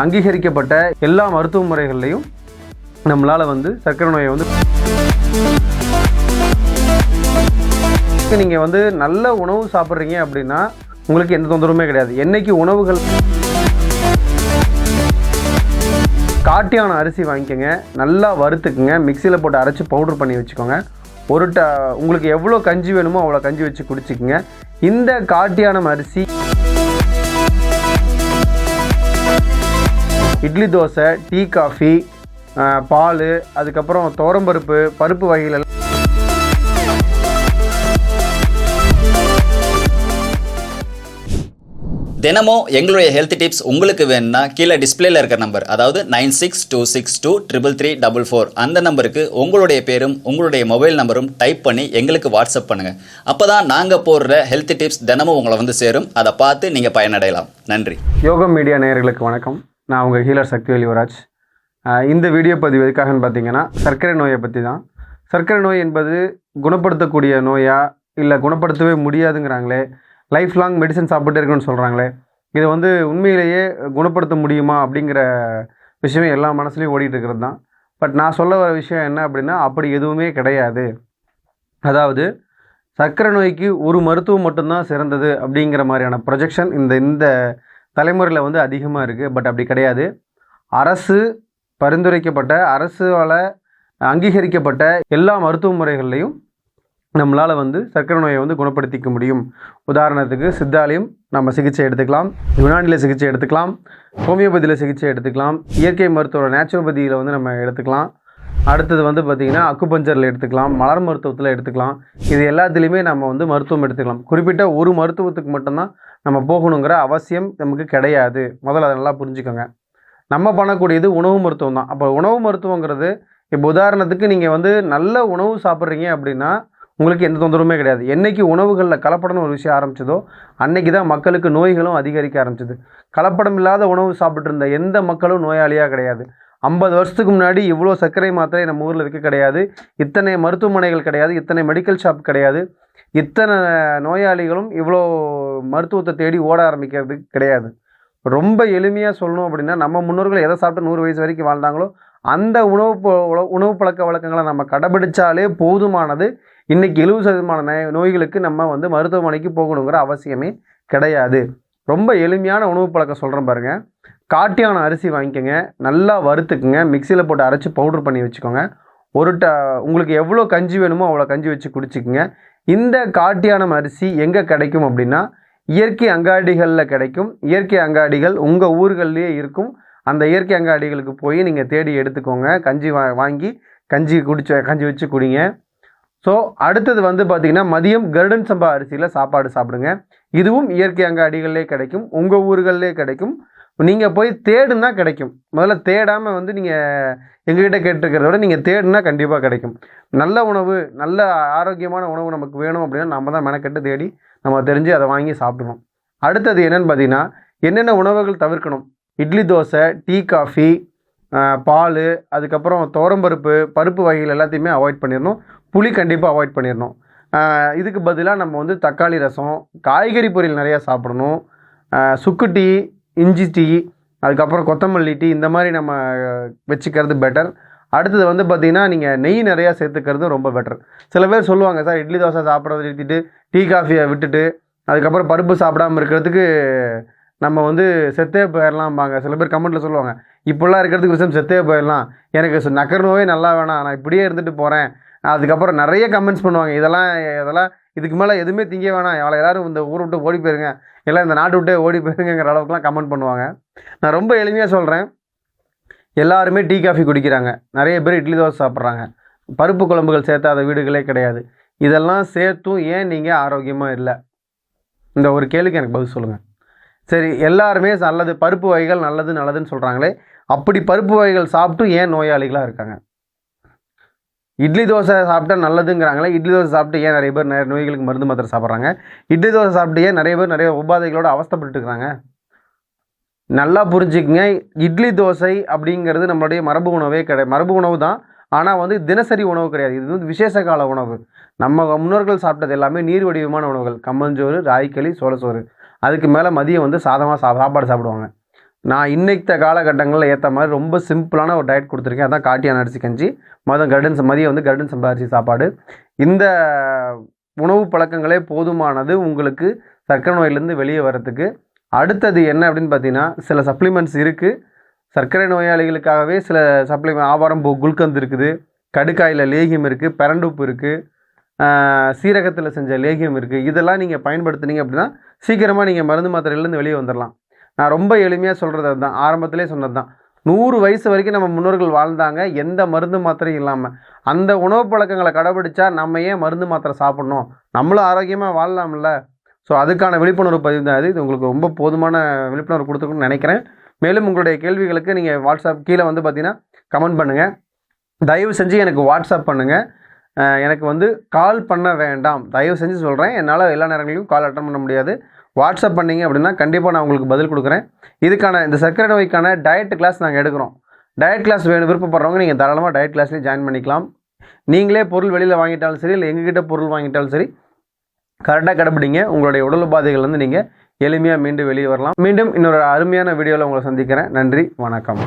அங்கீகரிக்கப்பட்ட எல்லா மருத்துவ முறைகள்லையும் நம்மளால் வந்து சர்க்கரை நோயை வந்து நீங்கள் வந்து நல்ல உணவு சாப்பிட்றீங்க அப்படின்னா உங்களுக்கு எந்த தொந்தரவுமே கிடையாது. என்றைக்கு உணவுகள் காட்டியான அரிசி வாங்கிக்கோங்க நல்லா வறுத்துக்குங்க மிக்சியில் போட்டு அரைச்சி பவுடர் பண்ணி வச்சுக்கோங்க. ஒரு ட உங்களுக்கு எவ்வளோ கஞ்சி வேணுமோ அவ்வளோ கஞ்சி வச்சு குடிச்சிக்கோங்க. இந்த காட்டியானம் அரிசி இட்லி தோசை டீ காஃபி பால் அதுக்கப்புறம் துவரம்பருப்பு பருப்பு வகைகள் தினமும் எங்களுடைய ஹெல்த் டிப்ஸ் உங்களுக்கு வேணும்னா கீழே டிஸ்பிளேல இருக்கிற நம்பர் அதாவது nine six two six two triple three double four அந்த நம்பருக்கு உங்களுடைய பேரும் உங்களுடைய மொபைல் நம்பரும் டைப் பண்ணி எங்களுக்கு வாட்ஸ்அப் பண்ணுங்கள் அப்போ தான் நாங்கள் போடுற ஹெல்த் டிப்ஸ் தினமும் உங்களை வந்து சேரும். அதை பார்த்து நீங்கள் பயனடையலாம். நன்றி. யோகம் மீடியா நேயர்களுக்கு வணக்கம். நான் உங்கள் ஹீலர் சக்திவேல் யுவராஜ் இந்த வீடியோ பதிவு எதுக்காகன்னு பார்த்தீங்கன்னா சர்க்கரை நோயை பற்றி தான் சர்க்கரை நோய் என்பது குணப்படுத்தக்கூடிய நோயா இல்லை குணப்படுத்தவே முடியாதுங்கிறாங்களே லைஃப் லாங் மெடிசன் சாப்பிட்டே இருக்குன்னு சொல்கிறாங்களே இதை வந்து உண்மையிலேயே குணப்படுத்த முடியுமா அப்படிங்கிற விஷயம் எல்லா மனசுலையும் ஓடிட்டு இருக்கிறது தான் பட் நான் சொல்ல வர விஷயம் என்ன அப்படின்னா அப்படி எதுவுமே கிடையாது. அதாவது சர்க்கரை நோய்க்கு ஒரு மருத்துவம் மட்டும்தான் சிறந்தது அப்படிங்கிற மாதிரியான ப்ரொஜெக்ஷன் இந்த இந்த தலைமுறையில் வந்து அதிகமாக இருக்குது பட் அப்படி கிடையாது. அரசு பரிந்துரைக்கப்பட்ட அரசால் அங்கீகரிக்கப்பட்ட எல்லா மருத்துவ முறைகள்லையும் நம்மளால் வந்து சர்க்கரை நோயை வந்து குணப்படுத்திக்க முடியும். உதாரணத்துக்கு சித்தாலையும் நம்ம சிகிச்சை எடுத்துக்கலாம். யுனானியில் சிகிச்சை எடுத்துக்கலாம். ஹோமியோபதியில் சிகிச்சை எடுத்துக்கலாம். இயற்கை மருத்துவ நேச்சுரோபதியில் வந்து நம்ம எடுத்துக்கலாம். அடுத்தது வந்து பார்த்திங்கன்னா அக்குபஞ்சரில் எடுத்துக்கலாம் மலர் மருத்துவத்தில் எடுத்துக்கலாம். இது எல்லாத்துலேயுமே நம்ம வந்து மருத்துவம் எடுத்துக்கலாம். குறிப்பிட்ட ஒரு மருத்துவத்துக்கு மட்டும்தான் நம்ம போகணுங்கிற அவசியம் நமக்கு கிடையாது. முதல்ல அதை நல்லா புரிஞ்சுக்கோங்க. நம்ம பண்ணக்கூடியது உணவு மருத்துவம் தான். அப்போ உணவு மருத்துவங்கிறது இப்போ உதாரணத்துக்கு நீங்கள் வந்து நல்ல உணவு சாப்பிட்றீங்க அப்படின்னா உங்களுக்கு எந்த தொந்தரவுமே கிடையாது. என்றைக்கு உணவுகளில் கலப்படம்னு ஒரு விஷயம் ஆரம்பிச்சதோ அன்னைக்கு தான் மக்களுக்கு நோய்களும் அதிகரிக்க ஆரம்பிச்சது. கலப்படம் இல்லாத உணவு சாப்பிட்டு இருந்த எந்த மக்களும் நோயாளியாக கிடையாது. ஐம்பது வருஷத்துக்கு முன்னாடி இவ்வளோ சர்க்கரை மாத்திரை நம்ம ஊரில் இருக்க கிடையாது. இத்தனை மருத்துவமனைகள் கிடையாது. இத்தனை மெடிக்கல் ஷாப் கிடையாது. இத்தனை நோயாளிகளும் இவ்வளோ மருத்துவத்தை தேடி ஓட ஆரம்பிக்கிறது கிடையாது. ரொம்ப எளிமையாக சொல்லணும் அப்படின்னா நம்ம முன்னோர்கள் எதை சாப்பிட்டு நூறு வயசு வரைக்கும் வாழ்ந்தாங்களோ அந்த உணவு உணவு பழக்க வழக்கங்களை நம்ம கடைபிடிச்சாலே போதுமானது. இன்னைக்கு எழுபது சதவீதமான நோய்- நோய்களுக்கு நம்ம வந்து மருத்துவமனைக்கு போகணுங்கிற அவசியமே கிடையாது. ரொம்ப எளிமையான உணவு பழக்கம் சொல்கிறேன் பாருங்கள் காட்டியான அரிசி வாங்கிக்கோங்க. நல்லா வறுத்துக்குங்க. மிக்சியில் போட்டு அரைச்சி பவுடர் பண்ணி வச்சுக்கோங்க. ஒரு ட உங்களுக்கு எவ்வளோ கஞ்சி வேணுமோ அவ்வளோ கஞ்சி வச்சு குடிச்சிக்கங்க. இந்த காட்டியானம் அரிசி எங்கே கிடைக்கும் அப்படின்னா இயற்கை அங்காடிகளில் கிடைக்கும். இயற்கை அங்காடிகள் உங்கள் ஊர்கள்லேயே இருக்கும். அந்த இயற்கை அங்காடிகளுக்கு போய் நீங்கள் தேடி எடுத்துக்கோங்க. கஞ்சி வா வாங்கி கஞ்சி குடிச்ச கஞ்சி வச்சு குடிங்க. ஸோ அடுத்தது வந்து பார்த்திங்கன்னா மதியம் கருடன் சம்பா அரிசியில் சாப்பாடு சாப்பிடுங்க. இதுவும் இயற்கை அங்காடிகளிலே கிடைக்கும். உங்கள் ஊர்களிலே கிடைக்கும். நீங்கள் போய் தேடுனா கிடைக்கும். முதல்ல தேடாமல் வந்து நீங்கள் எங்ககிட்ட கேட்டுருக்கிறத விட நீங்கள் தேடுனா கண்டிப்பாக கிடைக்கும். நல்ல உணவு நல்ல ஆரோக்கியமான உணவு நமக்கு வேணும் அப்படின்னா நம்ம தான் மெனக்கெட்டு தேடி நம்ம தெரிஞ்சு அதை வாங்கி சாப்பிடுவோம். அடுத்தது என்னென்னு பார்த்தீங்கன்னா என்னென்ன உணவுகள் தவிர்க்கணும்? இட்லி தோசை டீ காஃபி பால் அதுக்கப்புறம் துவரம்பருப்பு பருப்பு வகைகள் எல்லாத்தையுமே அவாய்ட் பண்ணிடணும். புளி கண்டிப்பாக அவாய்ட் பண்ணிடணும். இதுக்கு பதிலாக நம்ம வந்து தக்காளி ரசம் காய்கறி பொரியல் நிறையா சாப்பிடணும். சுக்கு டீ இஞ்சி டீ அதுக்கப்புறம் கொத்தமல்லி டீ இந்த மாதிரி நம்ம வச்சுக்கிறது பெட்டர் அடுத்தது வந்து பார்த்திங்கன்னா நீங்கள் நெய் நிறையா சேர்த்துக்கிறது ரொம்ப பெட்டர் சில பேர் சொல்லுவாங்க சார் இட்லி தோசை சாப்பிட்றத நிறுத்திட்டு டீ காஃபியை விட்டுட்டு அதுக்கப்புறம் பருப்பு சாப்பிடாம இருக்கிறதுக்கு நம்ம வந்து செத்தே போயிடலாம்பாங்க சில பேர் கமெண்ட்டில் சொல்லுவாங்க இப்படிலாம் இருக்கிறதுக்கு விஷயம் செத்தே போயிடலாம் எனக்கு நக்கர் நோயே நல்லா வேணாம். நான் இப்படியே இருந்துட்டு போகிறேன் அதுக்கப்புறம் நிறைய கமெண்ட்ஸ் பண்ணுவாங்க. இதெல்லாம் இதெல்லாம் இதுக்கு மேலே எதுவுமே திங்க வேணாம். அவளை எல்லோரும் இந்த ஊரை விட்டு ஓடி போயிருங்க. எல்லாம் இந்த நாட்டு விட்டே ஓடி போயிருங்கிற அளவுக்குலாம் கமெண்ட் பண்ணுவாங்க. நான் ரொம்ப எளிமையாக சொல்கிறேன் எல்லாருமே டீ காஃபி குடிக்கிறாங்க. நிறைய பேர் இட்லி தோசை சாப்பிட்றாங்க. பருப்பு குழம்புகள் சேர்த்தாத வீடுகளே கிடையாது. இதெல்லாம் சேர்த்தும் ஏன் நீங்கள் ஆரோக்கியமாக இல்லை? இந்த ஒரு கேள்விக்கு எனக்கு பதில் சொல்லுங்கள் சரி எல்லாருமே நல்லது பருப்பு வகைகள் நல்லது நல்லதுன்னு சொல்கிறாங்களே அப்படி பருப்பு வகைகள் சாப்பிட்டும் ஏன் நோயாளிகளாக இருக்காங்க? இட்லி தோசை சாப்பிட்டா நல்லதுங்கிறாங்களே இட்லி தோசை சாப்பிட்டு ஏன் நிறைய பேர் நிறைய நோய்களுக்கு மருந்து மாத்திரை சாப்பிட்றாங்க? இட்லி தோசை சாப்பிட்டு ஏன் நிறைய பேர் நிறைய உபாதைகளோட அவஸ்தப்பட்டு நல்லா புரிஞ்சுக்குங்க. இட்லி தோசை அப்படிங்கிறது நம்மளுடைய மரபு உணவே கிடையாது மரபு உணவு தான். ஆனால் வந்து தினசரி உணவு கிடையாது. இது வந்து விசேஷ கால உணவு. நம்ம முன்னோர்கள் சாப்பிட்டது எல்லாமே நீர் வடிவமான உணவுகள். கம்மஞ்சோறு ராய்க்களி சோளச்சோறு. அதுக்கு மேலே மதியம் வந்து சாதமாக சா சாப்பாடு சாப்பிடுவாங்க. நான் இன்னைத்த காலகட்டங்களில் ஏற்ற மாதிரி ரொம்ப சிம்பிளான ஒரு டயட் கொடுத்துருக்கேன். அதான் காட்டியான அரிசி கஞ்சி மதம் கருடன் மதியம் வந்து கருடன் சம்பா அரிசி சாப்பாடு. இந்த உணவு பழக்கங்களே போதுமானது உங்களுக்கு சர்க்கரை நோயிலேருந்து வெளியே வரத்துக்கு அடுத்தது என்ன அப்படின்னு பார்த்தீங்கன்னா சில சப்ளிமெண்ட்ஸ் இருக்குது சர்க்கரை நோயாளிகளுக்காகவே சில சப்ளிமெண்ட் ஆவாரம் பூ குல்கந்த் இருக்குது. கடுக்காயில் லேகியம் இருக்குது பரண்டுப்பு இருக்குது சீரகத்தில் செஞ்ச லேகியம் இருக்குது இதெல்லாம் நீங்கள் பயன்படுத்துனீங்க அப்படின்னா சீக்கிரமாக நீங்கள் மருந்து மாத்திரையிலேருந்து வெளியே வந்துடலாம் நான் ரொம்ப எளிமையாக சொல்கிறது அதுதான். ஆரம்பத்திலே சொன்னது தான் நூறு வயசு வரைக்கும் நம்ம முன்னோர்கள் வாழ்ந்தாங்க. எந்த மருந்து மாத்திரையும் இல்லாமல் அந்த உணவு பழக்கங்களை கடைபிடிச்சா நம்ம ஏன் மருந்து மாத்திரை சாப்பிட்ணும்? நம்மளும் ஆரோக்கியமாக வாழலாம்ல. ஸோ அதுக்கான விழிப்புணர்வு பதிவு தான் இது இது உங்களுக்கு ரொம்ப போதுமான விழிப்புணர்வு கொடுத்துருக்குன்னு நினைக்கிறேன். மேலும் உங்களுடைய கேள்விகளுக்கு நீங்கள் வாட்ஸ்அப் கீழே வந்து பார்த்தீங்கன்னா கமெண்ட் பண்ணுங்கள் தயவு செஞ்சு எனக்கு வாட்ஸ்அப் பண்ணுங்கள் எனக்கு வந்து கால் பண்ண வேண்டாம். தயவு செஞ்சு சொல்கிறேன் என்னால் எல்லா நேரங்களிலும் கால் அட்டன் பண்ண முடியாது. வாட்ஸ்அப் பண்ணீங்க அப்படின்னா கண்டிப்பாக நான் உங்களுக்கு பதில் கொடுக்குறேன். இதுக்கான இந்த சர்க்கரை நோய்க்கான டயட் கிளாஸ் நாங்கள் எடுக்கிறோம். டயட் கிளாஸ் வேணும் விருப்பப்படுறவங்க நீங்கள் தாராளமாக டயட் கிளாஸ்லேயே ஜாயின் பண்ணிக்கலாம். நீங்களே பொருள் வெளியில் வாங்கிட்டாலும் சரி இல்லை எங்ககிட்ட பொருள் வாங்கிட்டாலும் சரி கரெக்டாக கடைப்பிடிங்க உங்களுடைய உடல் உபாதைகள் வந்து நீங்கள் எளிமையாக மீண்டும் வெளியே வரலாம். மீண்டும் இன்னொரு அருமையான வீடியோவில் உங்களை சந்திக்கிறேன். நன்றி வணக்கம்.